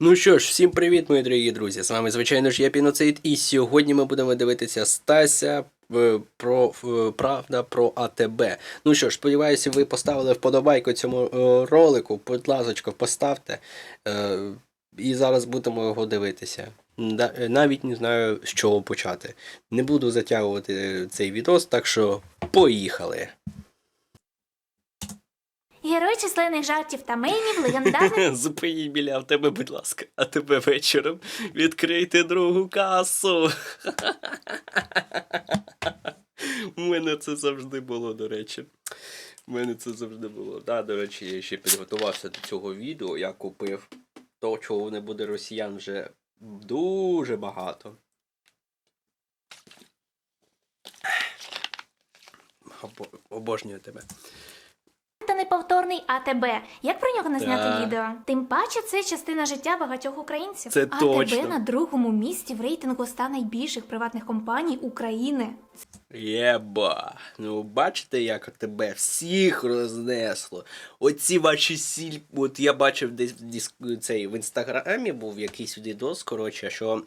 Ну що ж, всім привіт, мої дорогі друзі. З вами, звичайно ж, я Піноцид, і сьогодні ми будемо дивитися Стася про правда про АТБ. Ну що ж, сподіваюся, ви поставили вподобайку цьому е, ролику. Будь ласка, поставте. Е, і зараз будемо його дивитися. Е, Навіть не знаю, з чого почати. Не буду затягувати цей відос, так що поїхали. Герой численних жартів та мемів, легендарний Зупиніть біля в тебе, будь ласка, а тебе вечором відкрийте другу касу. У мене це завжди було, до речі. У мене це завжди було. Да, до речі, я ще підготувався до цього відео. Я купив то, чого не буде росіян вже дуже багато. Обожнюю тебе. Неповторний АТБ. Як про нього не зняти відео? Тим паче, це частина життя багатьох українців. Це АТБ точно. на другому місці в рейтингу 100 найбільших приватних компаній України. Єба. Ну, бачите, як тебе всіх рознесло. Оці ваші сіль. От я бачив десь в диск... цей в інстаграмі був якийсь відос, коротше, що.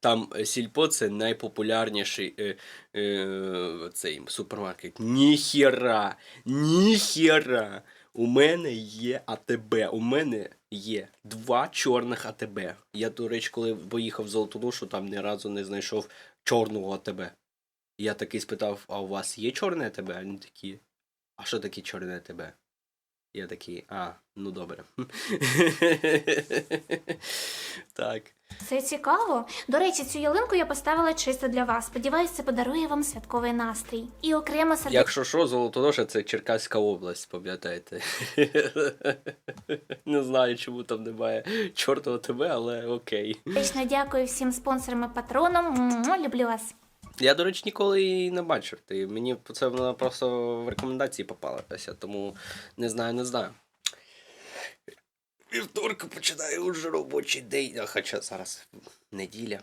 Там е, сільпо це найпопулярніший е, е, цей супермаркет. Ніхіра! Ніхіра! У мене є АТБ. У мене є два чорних АТБ. Я, до речі, коли поїхав в Золотоношу, там ні разу не знайшов чорного АТБ. Я такий спитав, а у вас є чорне АТБ? Вони такі. А що таке чорне АТБ? Я такий, а, ну добре. так. Це цікаво. До речі, цю ялинку я поставила чисто для вас. Сподіваюсь, це подарує вам святковий настрій. І окремо сердечко Якщо що, Золотоноша це Черкаська область, пам'ятаєте. Не знаю, чому там немає чортова тебе, але окей. дякую всім спонсорам і патронам. Люблю вас. Я, до речі, ніколи її не бачив. Ти мені це вона просто в рекомендації попалася, тому не знаю, не знаю. Вівторка починає уже робочий день, а хоча зараз неділя.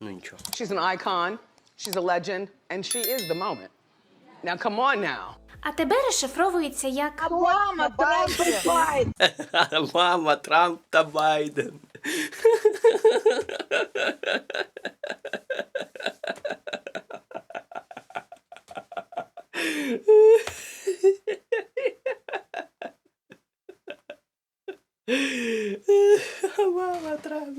Ну нічого. She's an icon, she's a legend, and she is the moment. Now, come on now. АТБ розшифровується як Мама, Трамп і Байден. Мама, Трамп та Байден. І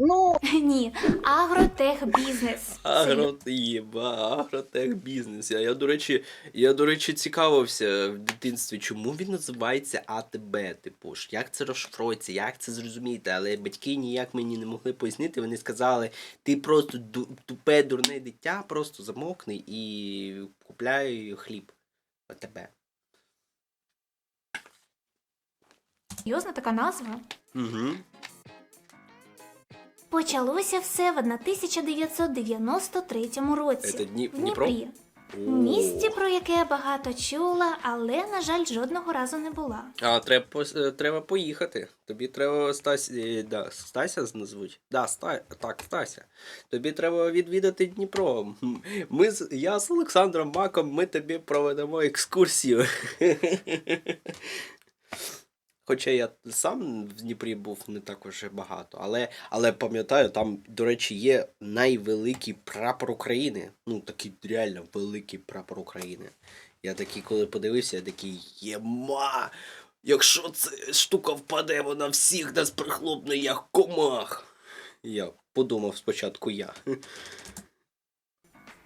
Ну, ні, агротехбізнес. Агро... Єба, агротехбізнес. Я, я, до речі, я, до речі, цікавився в дитинстві, чому він називається АТБ, типу ж, як це розшифровується, як це зрозуміти, але батьки ніяк мені не могли пояснити. Вони сказали, ти просто тупе, дурне дитя, просто замовкни і купляй хліб. АТБ. Серйозна така назва. Угу. Почалося все в 1993 році. Це Дні- в Дніпро? Дніпрі. Місті, про яке я багато чула, але, на жаль, жодного разу не була. А треба, е, треба поїхати. Тобі треба Стась, е, да, Стася назвуть? Да, Ста, так, Стася. Тобі треба відвідати Дніпро. М, Ми з, я з Олександром Маком, ми тобі проведемо екскурсію. Хоча я сам в Дніпрі був не так уже багато, але, але пам'ятаю, там, до речі, є найвеликий прапор України. Ну, такий реально великий прапор України. Я такий, коли подивився, я такий єма. Якщо ця штука впаде, вона всіх нас прихлопне, як комах. Я подумав спочатку я.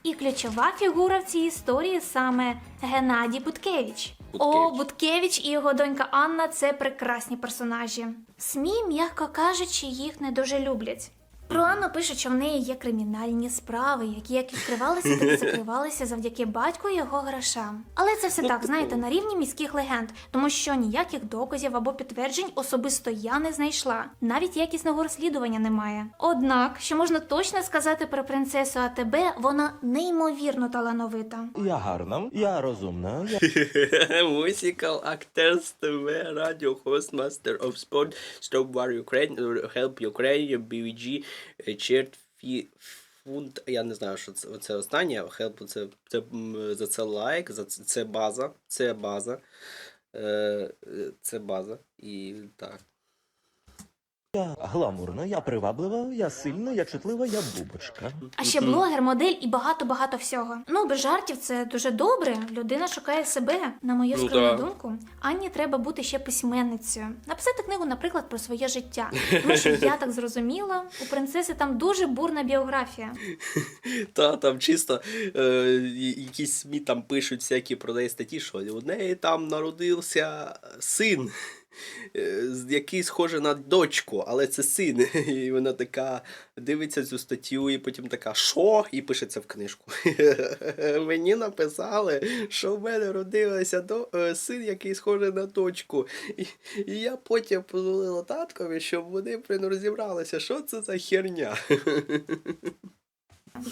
І ключова фігура в цій історії саме Геннадій Буткевич. О, Буткевич. І його донька Анна це прекрасні персонажі. СМІ, м'яко кажучи, їх не дуже люблять. Про Анну пишуть, що в неї є кримінальні справи, які як відкривалися, так і закривалися завдяки батьку і його грошам. Але це все так, знаєте, на рівні міських легенд, тому що ніяких доказів або підтверджень особисто я не знайшла. Навіть якісного розслідування немає. Однак, що можна точно сказати про принцесу АТБ, вона неймовірно талановита. Я гарна, я розумна, я Музикал, актерс, ТВ, радіо, хост, мастер of спорт, Stop War Ukraine, Help Ukraine, BVG, Черт, Фі, Фунт, я не знаю, що це, це останнє, Help, це, це за це лайк, за це, це база, це база. Е, е, це база. І так. Я гламурна, я приваблива, я сильна, я чутлива, я бубочка. А ще блогер, модель і багато-багато всього. Ну, без жартів це дуже добре. Людина шукає себе. На мою Ну, скромну да. думку, Анні треба бути ще письменницею. Написати книгу, наприклад, про своє життя. Тому що я так зрозуміла, у принцеси там дуже бурна біографія. Та там чисто е, якісь СМІ там пишуть всякі про неї статті, що у неї там народився син, який схожий на дочку, але це син. І вона така дивиться цю статтю, і потім така, що? І пише це в книжку. Мені написали, що в мене родився до, е, син, який схожий на дочку. І, і я потім позвонила таткові, щоб вони блін, розібралися, що це за херня.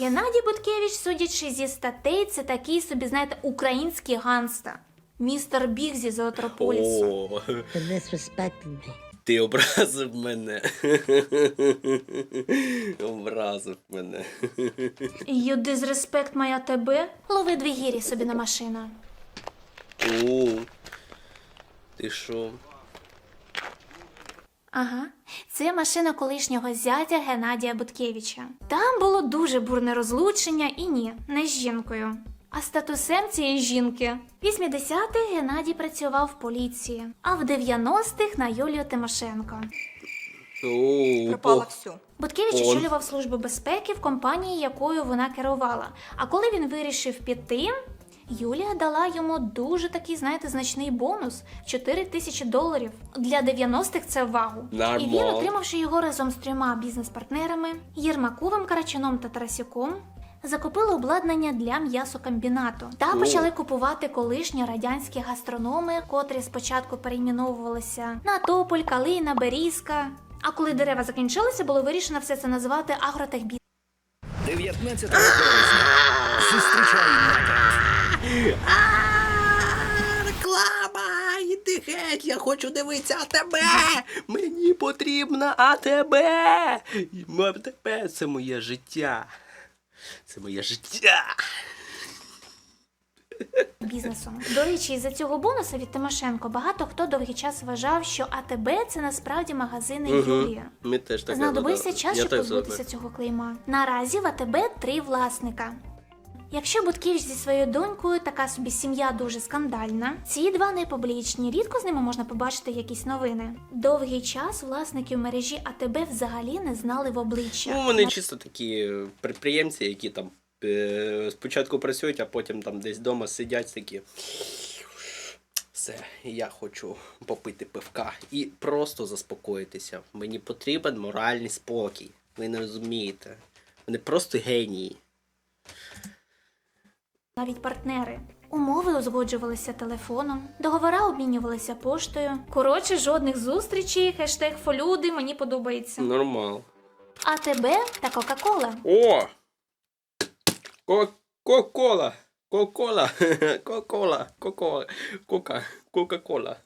Геннадій Буткевич, судячи зі статей, це такий собі, знаєте, український ганста. Містер Біг зі Зоотрополісу. О. for disrespecting me. Ти образив мене. образив мене. You disrespect моя тебе? Лови дві гірі собі на машину. О, ти що? Ага, це машина колишнього зятя Геннадія Буткевича. Там було дуже бурне розлучення і ні, не з жінкою. А статусем цієї жінки в 80-х Геннадій працював в поліції, а в 90-х на Юлію Тимошенко. Пропало Буткевич очолював службу безпеки в компанії, якою вона керувала. А коли він вирішив піти, Юлія дала йому дуже такий, знаєте, значний бонус 4 тисячі доларів. Для 90-х це вау. І він, отримавши його разом з трьома бізнес-партнерами Єрмаковим, Карачуном та Тарасюком. Закупили обладнання для м'ясокомбінату та О. почали купувати колишні радянські гастрономи, котрі спочатку перейменовувалися на Тополь, Калина, Берізка. А коли дерева закінчилися, було вирішено все це назвати агротехбізнесом. 19 березня. Зустрічай НАТО. Реклама! Іди геть, я хочу дивитися АТБ! Мені потрібна АТБ! АТБ це моє життя. Це моє життя. бізнесом. До речі, із-за цього бонуса від Тимошенко багато хто довгий час вважав, що АТБ це насправді магазини Юлії. Ми теж так Знадобився час, щоб позбутися цього клейма. Наразі в АТБ три власника. Якщо Буткевич зі своєю донькою така собі сім'я дуже скандальна, ці два не публічні, рідко з ними можна побачити якісь новини. Довгий час власників мережі АТБ взагалі не знали в обличчя. Ну, вони чисто такі е, підприємці, які там е, спочатку працюють, а потім там десь вдома сидять такі. Все, я хочу попити пивка і просто заспокоїтися. Мені потрібен моральний спокій. Ви не розумієте. Вони просто генії. Навіть партнери. Умови узгоджувалися телефоном, договори обмінювалися поштою. Коротше, жодних зустрічей, хештег фолюди мені подобається. Нормал. А тебе та Кока-Кола. О! Ко- Кока-кола! Кока-кола! Кока-кола! Кока-кола! Кока- Кока-кола!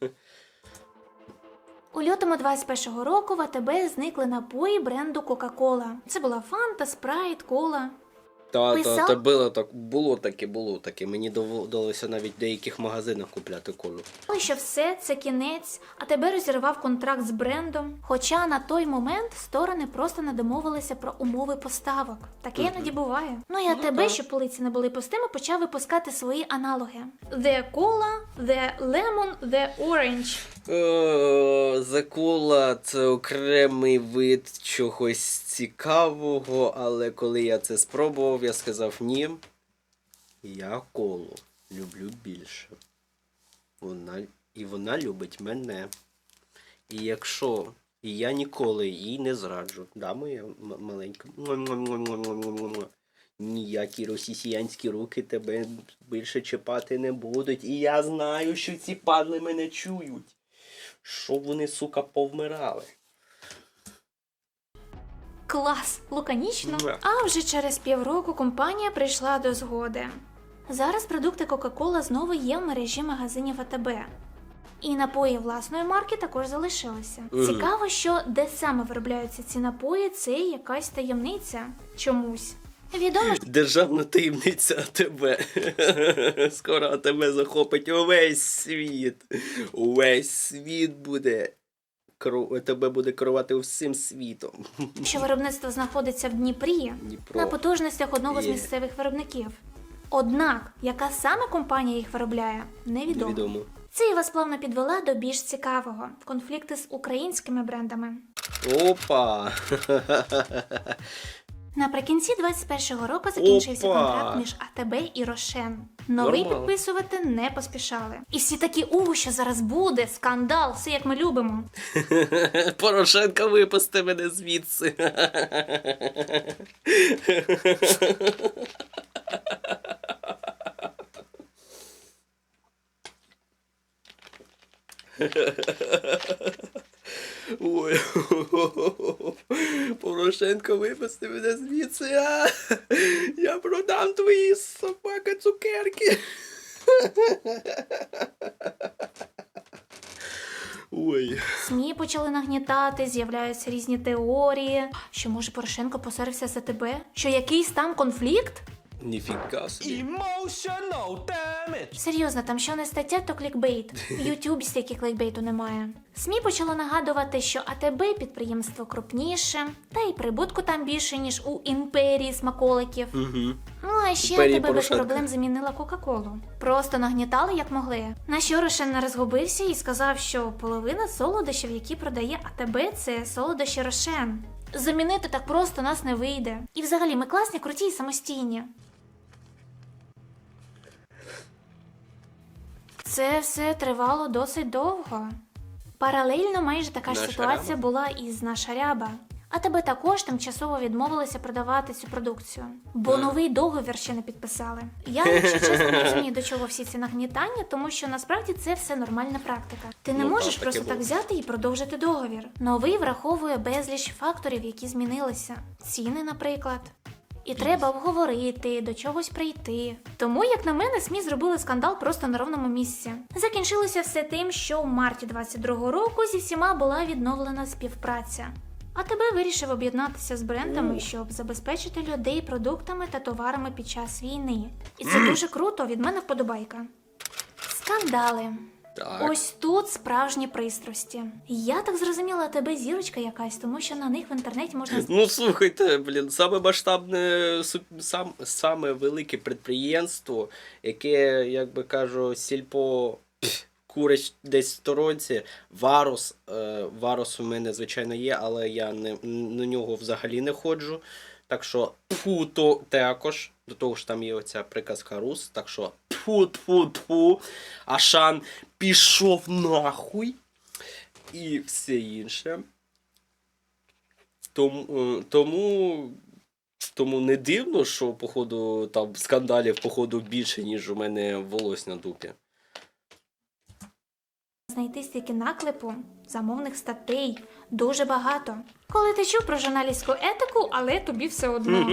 У лютому 21-го року в АТБ зникли напої бренду Кока-Кола. Це була Фанта, Спрайт, Кола. Та, та, та було так, було таке, було таке. Мені доводилося навіть в деяких магазинах купляти колу. Але що все це кінець, а тебе розірвав контракт з брендом. Хоча на той момент сторони просто не домовилися про умови поставок. Таке іноді буває. Ну і АТБ, щоб полиці не були пустими, почав випускати свої аналоги: The Cola, The Lemon, The Orange. Е, Закула це окремий вид чогось цікавого, але коли я це спробував, я сказав ні. Я колу люблю більше. Вона, і вона любить мене. І якщо і я ніколи їй не зраджу, да, моя маленька. Ніякі росіянські руки тебе більше чіпати не будуть. І я знаю, що ці падли мене чують. Щоб вони, сука, повмирали. Клас, лаконічно. Да. А вже через півроку компанія прийшла до згоди. Зараз продукти Coca-Cola знову є в мережі магазинів АТБ. І напої власної марки також залишилися. Мгм. Цікаво, що де саме виробляються ці напої, це якась таємниця чомусь. Відомо, Державна таємниця АТБ. Скоро АТБ захопить увесь світ. Увесь світ буде. керу- АТБ буде керувати всім світом. що виробництво знаходиться в Дніпрі Дніпро. на потужностях одного з Є. місцевих виробників. Однак, яка саме компанія їх виробляє, невідомо. Невідомо. Це і вас плавно підвела до більш цікавого конфлікти з українськими брендами. Опа! Наприкінці 21-го року закінчився Опа! контракт між АТБ і Рошен. Новий Нормально. підписувати не поспішали. І всі такі у, що зараз буде, скандал, все як ми любимо. Порошенка випусти мене звідси. Ой. Порошенко випусти мене звідси. А? Я продам твої собака цукерки. Ой. СМІ почали нагнітати, з'являються різні теорії. Що може Порошенко посерився за тебе? Що якийсь там конфлікт? Ніфіга собі. Emotional damage! Серйозно, там що не стаття, то клікбейт. В Ютубі стільки клікбейту немає. СМІ почало нагадувати, що АТБ підприємство крупніше, та й прибутку там більше, ніж у імперії смаколиків. Угу. Ну а ще Імперії АТБ без Порошенка. проблем замінила Кока-Колу. Просто нагнітали як могли. На що Рошен не розгубився і сказав, що половина солодощів, які продає АТБ, це солодощі Рошен. Замінити так просто нас не вийде. І взагалі ми класні, круті і самостійні. Це все тривало досить довго. Паралельно майже така ж ситуація ряба. була і з наша ряба. А тебе також тимчасово відмовилися продавати цю продукцію, бо новий договір ще не підписали. Я, якщо чесно, не розумію, до чого всі ці нагнітання, тому що насправді це все нормальна практика. Ти не Ну, можеш так, просто так було. взяти і продовжити договір. Новий враховує безліч факторів, які змінилися. Ціни, наприклад. І треба обговорити, до чогось прийти. Тому, як на мене, СМІ зробили скандал просто на ровному місці. Закінчилося все тим, що в марті 22-го року зі всіма була відновлена співпраця. А тебе вирішив об'єднатися з брендами, щоб забезпечити людей продуктами та товарами під час війни. І це дуже круто, від мене вподобайка. Скандали. Так. Ось тут справжні пристрасті. Я так зрозуміла, тебе зірочка якась, тому що на них в інтернеті можна Ну слухайте, блін, саме масштабне, сам, саме велике підприємство, яке, як би кажу, сільпо курить десь в сторонці. Варус. Е, варус у мене, звичайно, є, але я не, на нього взагалі не ходжу. Так що тфу, то також. До того ж там є оця приказка Рус, так що тфу, тфу, тфу. Ашан пішов нахуй. І все інше. Тому, е, тому, тому не дивно, що походу там скандалів походу більше, ніж у мене волосся на дупі. Знайти стільки наклепу, замовних статей, дуже багато. Коли ти чув про журналістську етику, але тобі все одно.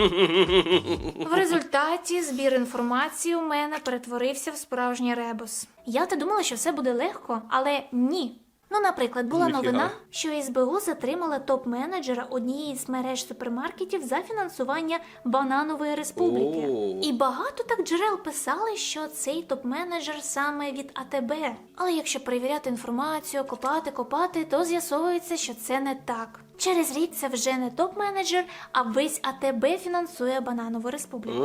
В результаті збір інформації у мене перетворився в справжній ребус. Я то думала, що все буде легко, але ні. Ну, наприклад, була Ніфіга. новина, що СБУ затримала топ-менеджера однієї з мереж супермаркетів за фінансування бананової республіки. О. І багато так джерел писали, що цей топ-менеджер саме від АТБ. Але якщо перевіряти інформацію, копати, копати, то з'ясовується, що це не так. Через рік це вже не топ-менеджер, а весь АТБ фінансує бананову республіку.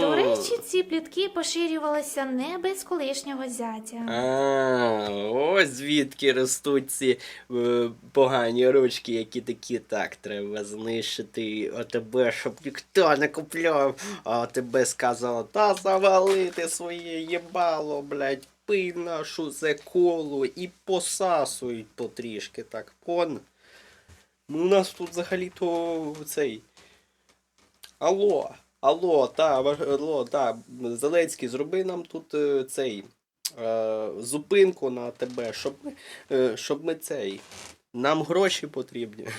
До речі, ці плітки поширювалися не без колишнього зятя. А, ось звідки ростуть ці е, погані ручки, які такі так, треба знищити ОТБ, щоб ніхто не купляв. А ОТБ сказала, та завалити своє їбало, блядь, пий нашу заколу і посасують потрішки, так, пон. Ну, у нас тут взагалі-то цей. Алло, алло, та, алло, та, Зеленський, зроби нам тут е, цей е, зупинку на тебе, щоб ми, е, щоб ми цей. Нам гроші потрібні.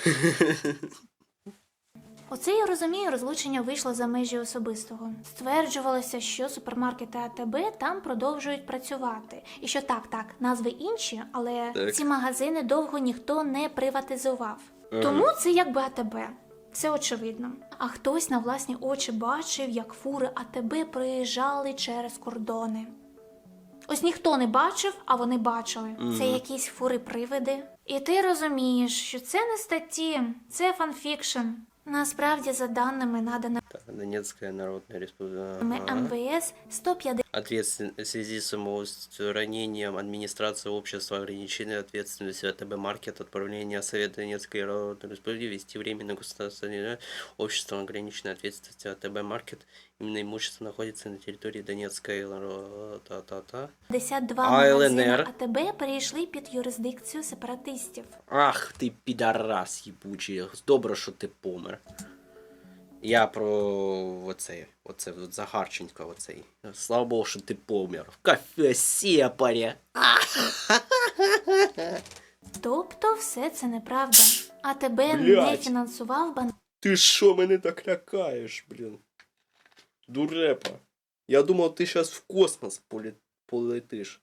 Оце я розумію, розлучення вийшло за межі особистого. Стверджувалося, що супермаркети АТБ там продовжують працювати. І що так, так, назви інші, але Так. ці магазини довго ніхто не приватизував. Ага. Тому це якби АТБ. Це очевидно. А хтось на власні очі бачив, як фури АТБ проїжджали через кордони. Ось ніхто не бачив, а вони бачили. Це якісь фури-привиди. І ти розумієш, що це не статті, це фанфікшн. Насправді, за даними наданими Так, Донецкая Народная Республика. МВС, 150 Ответственность в связи с самоустранением администрации общества ограничения ответственности АТБ Маркет отправления Совета Донецкой Народной Республики вести временное государственное общество ограниченной ответственности АТБ Маркет. Именно имущество находится на территории Донецкой Ро- та-та-та. 52 А магазини ЛНР? АТБ перейшли під юрисдикцію сепаратистів. Ах ти підарас їбучий. Добре, що ти помер. Я про оцей, оце от Загарченка оцей. Слава Богу, що ти помер. В кафе сепаря. Тобто все це неправда. АТБ не Блядь. фінансував бан... Ти що мене так лякаєш, блін? Дурепа. Я думав, ти зараз в космос полі... полетиш.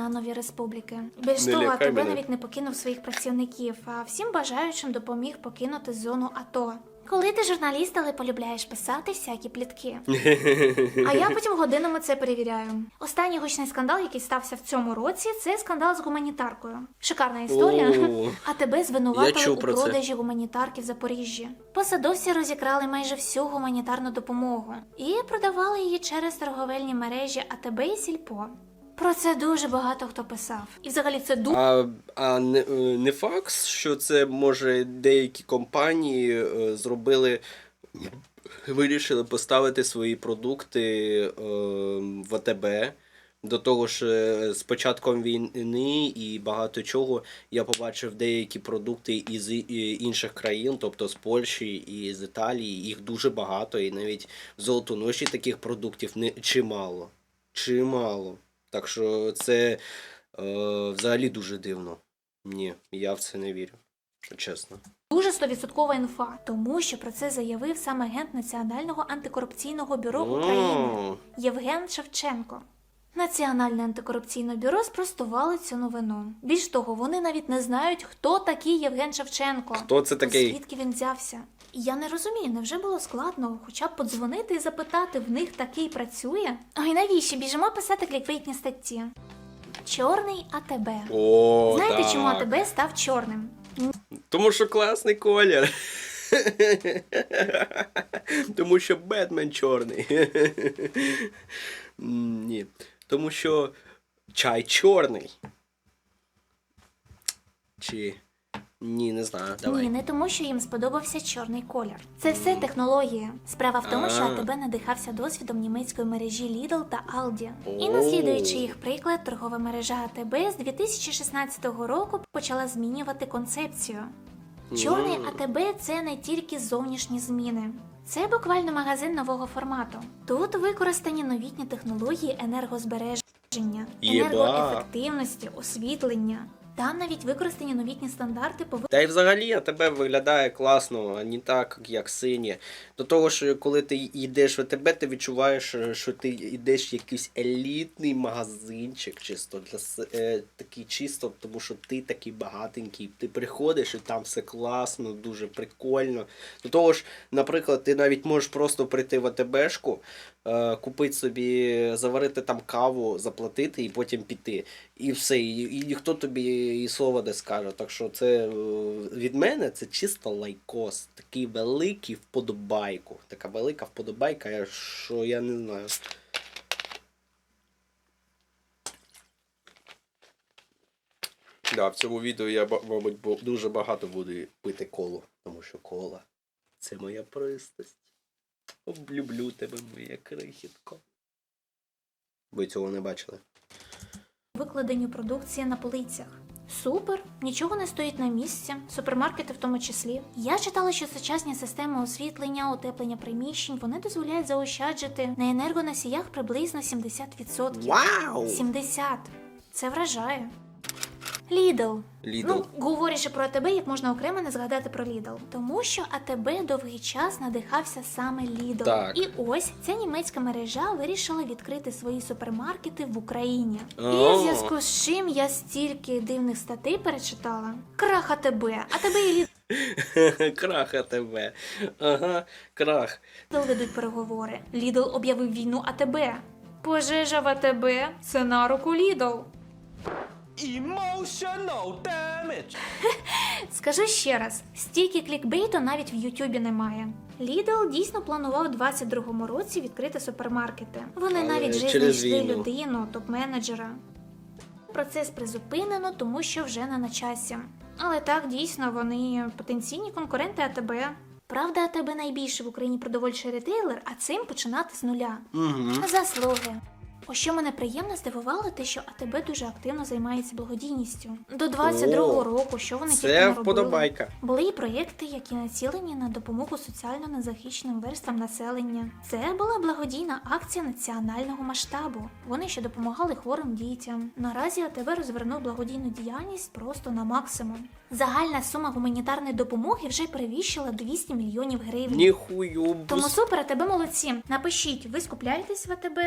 Бананові республіки. Більш Не того, лякай АТБ мене. навіть не покинув своїх працівників, а всім бажаючим допоміг покинути зону АТО. Коли ти журналіст, але полюбляєш писати всякі плітки. А я потім годинами це перевіряю. Останній гучний скандал, який стався в цьому році, це скандал з гуманітаркою. Шикарна історія. О. А тебе звинуватили чув у про це. продажі гуманітарки в Запоріжжі. Посадовці розікрали майже всю гуманітарну допомогу і продавали її через торговельні мережі АТБ і Сільпо. Про це дуже багато хто писав. І взагалі це дуже А, а не, е, не факт, що це може деякі компанії е, зробили, вирішили поставити свої продукти е, в АТБ. До того ж, е, з початком війни і багато чого я побачив деякі продукти із інших країн, тобто з Польщі і з Італії. Їх дуже багато, і навіть в Золотоноші таких продуктів не чимало. Чимало. Так що це е, взагалі дуже дивно. Ні, я в це не вірю. Чесно. дуже стовідсоткова інфа, тому що про це заявив сам агент Національного антикорупційного бюро України Євген Шевченко. Національне антикорупційне бюро спростувало цю новину. Більш того, вони навіть не знають, хто такий Євген Шевченко. Хто це такий? Звідки він взявся? Я не розумію, невже було складно хоча б подзвонити і запитати, в них такий працює? Ой, навіщо біжимо писати клікбейтні статті? Чорний АТБ. О, Знаєте, так. чому АТБ став чорним? Тому що класний колір. Тому що Бетмен чорний. Ні. Тому що чай чорний. Чи. Ні, не знаю. Давай. Ні, не тому, що їм сподобався чорний колір. Це все технологія. Справа в тому, що А. АТБ надихався досвідом німецької мережі Lidl та Aldi. І О. наслідуючи їх приклад, торгова мережа АТБ з 2016 року почала змінювати концепцію. Чорний. АТБ це не тільки зовнішні зміни. Це буквально магазин нового формату. Тут використані новітні технології енергозбереження, Єба. енергоефективності, освітлення. Там навіть використані новітні стандарти по Та й взагалі а тебе виглядає класно, а не так, як синє. До того ж, коли ти йдеш в тебе, ти відчуваєш, е, що ти йдеш в якийсь елітний магазинчик, чисто для е, такий чисто, тому що ти такий багатенький. Ти приходиш і там все класно, дуже прикольно. До того ж, наприклад, ти навіть можеш просто прийти в АТБшку, купити собі, заварити там каву, заплатити і потім піти. І все, і, і ніхто тобі і слова не скаже. Так що це е, від мене це чисто лайкос. Такий великий вподобайку. Така велика вподобайка, що я не знаю. Да, в цьому відео я, мабуть, дуже багато буду пити колу, тому що кола це моя пристрасть. Облюблю тебе, моя крихітко. Ви цього не бачили? викладенню продукції на полицях. Супер, нічого не стоїть на місці, супермаркети в тому числі. Я читала, що сучасні системи освітлення, утеплення приміщень вони дозволяють заощаджити на енергоносіях приблизно 70%. Вау! 70! Це вражає. Lidl. Lidl. Ну, говорячи про АТБ, як можна окремо не згадати про Lidl. Тому що АТБ довгий час надихався саме Lidl. Так. І ось ця німецька мережа вирішила відкрити свої супермаркети в Україні. І в зв'язку з чим я стільки дивних статей перечитала. Крах АТБ, АТБ і Lidl Крах АТБ. Ага, крах. Lidl ведуть переговори. Lidl об'явив війну АТБ. Пожежа в АТБ – це на руку Lidl. Emotional damage! Скажу ще раз: стільки клікбейту навіть в Ютубі немає. Lidl дійсно планував у 22-му році відкрити супермаркети. Вони Але навіть вже через знайшли війну. людину, топ-менеджера. Процес призупинено, тому що вже не на часі. Але так дійсно вони потенційні конкуренти АТБ. Правда, АТБ найбільший в Україні продовольчий ретейлер, а цим починати з нуля. Угу. Заслуги. Ось що мене приємно здивувало, те, що АТБ дуже активно займається благодійністю. До 22-го року, що вони тільки не робили. вподобайка. Були і проєкти, які націлені на допомогу соціально незахищеним верствам населення. Це була благодійна акція національного масштабу. Вони ще допомагали хворим дітям. Наразі АТВ розвернув благодійну діяльність просто на максимум. Загальна сума гуманітарної допомоги вже перевищила 200 мільйонів гривень. Ніхую. Тому супер, АТБ молодці. Напишіть, ви скупляєтесь в АТБ?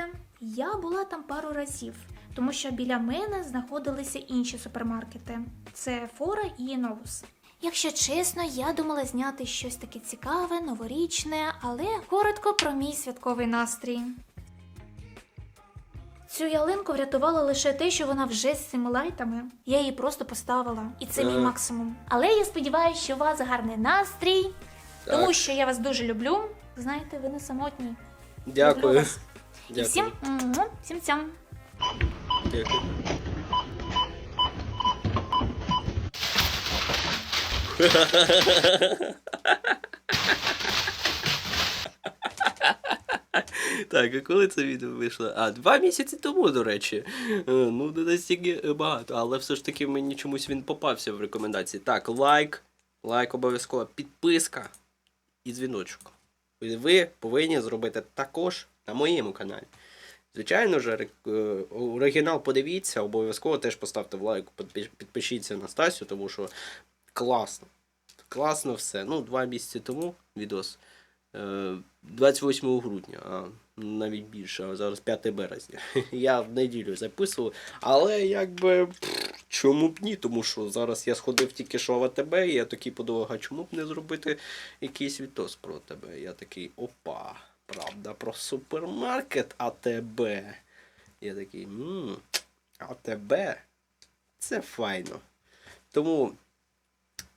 Я була там пару разів, тому що біля мене знаходилися інші супермаркети. Це Фора і Новус. Якщо чесно, я думала зняти щось таке цікаве, новорічне, але коротко про мій святковий настрій. Цю ялинку врятувало лише те, що вона вже з цими лайтами. Я її просто поставила, і це мій максимум. Але я сподіваюся, що у вас гарний настрій, тому що я вас дуже люблю. Знаєте, ви не самотні. Люблю Дякую. вас. І Дякую. всім, м, всім цям. Дякую. Так, а коли це відео вийшло? А, два місяці тому, до речі. Е, Ну, не настільки багато, але все ж таки мені чомусь він попався в рекомендації. Так, лайк, лайк обов'язково, підписка і дзвіночок. Ви повинні зробити також на моєму каналі. Звичайно ж, е, оригінал подивіться, обов'язково теж поставте лайк, підпишіться на Стасю, тому що класно. Класно все. Ну, два місяці тому відос. Е, 28 грудня, а навіть більше, а зараз 5 березня. Я в неділю записував, але якби пф, чому б ні? Тому що зараз я сходив тільки що в АТБ, і я такий подумав, а чому б не зробити якийсь відос про тебе? Я такий, опа, правда, про супермаркет АТБ. Я такий, мм, АТБ, це файно. Тому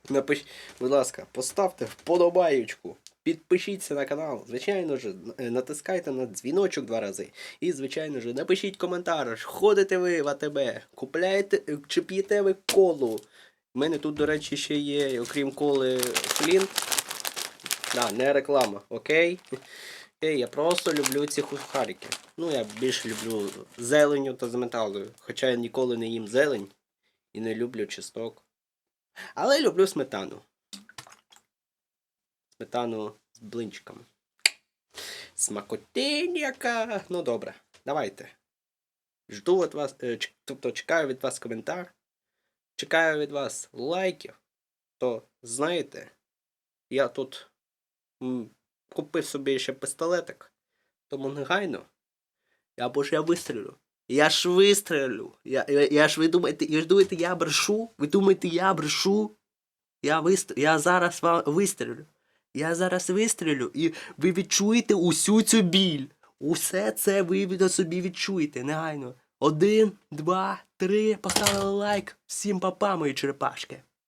Напиш... Будь ласка, поставте вподобаючку, підпишіться на канал, звичайно ж, е, натискайте на дзвіночок два рази. І, звичайно ж, напишіть коментар, ходите ви в АТБ, купляєте е, чи п'єте ви колу. У мене тут, до речі, ще є, окрім коли, флінт. Да, не реклама, окей? Окей, я просто люблю ці сухарики. Ну, я більше люблю зеленю та з металою. Хоча я ніколи не їм зелень і не люблю чисток. Але люблю сметану. Сметану з блинчиками. Смакотиньяка! Ну добре, давайте. Жду від вас, е, тобто чекаю від вас коментар. Чекаю від вас лайків. То знаєте, я тут купив собі ще пістолетик. Тому негайно. Або ж я вистрілю. Я ж вистрелю. Я, я, я ж ви думаєте, я ж думаєте, я брешу? Ви думаєте, я брешу? Я вистр... я зараз вам вистрелю. Я зараз вистрілю, і ви відчуєте усю цю біль. Усе це ви собі відчуєте, негайно. Один, два, три, поставили лайк. Всім папа, мої черепашки.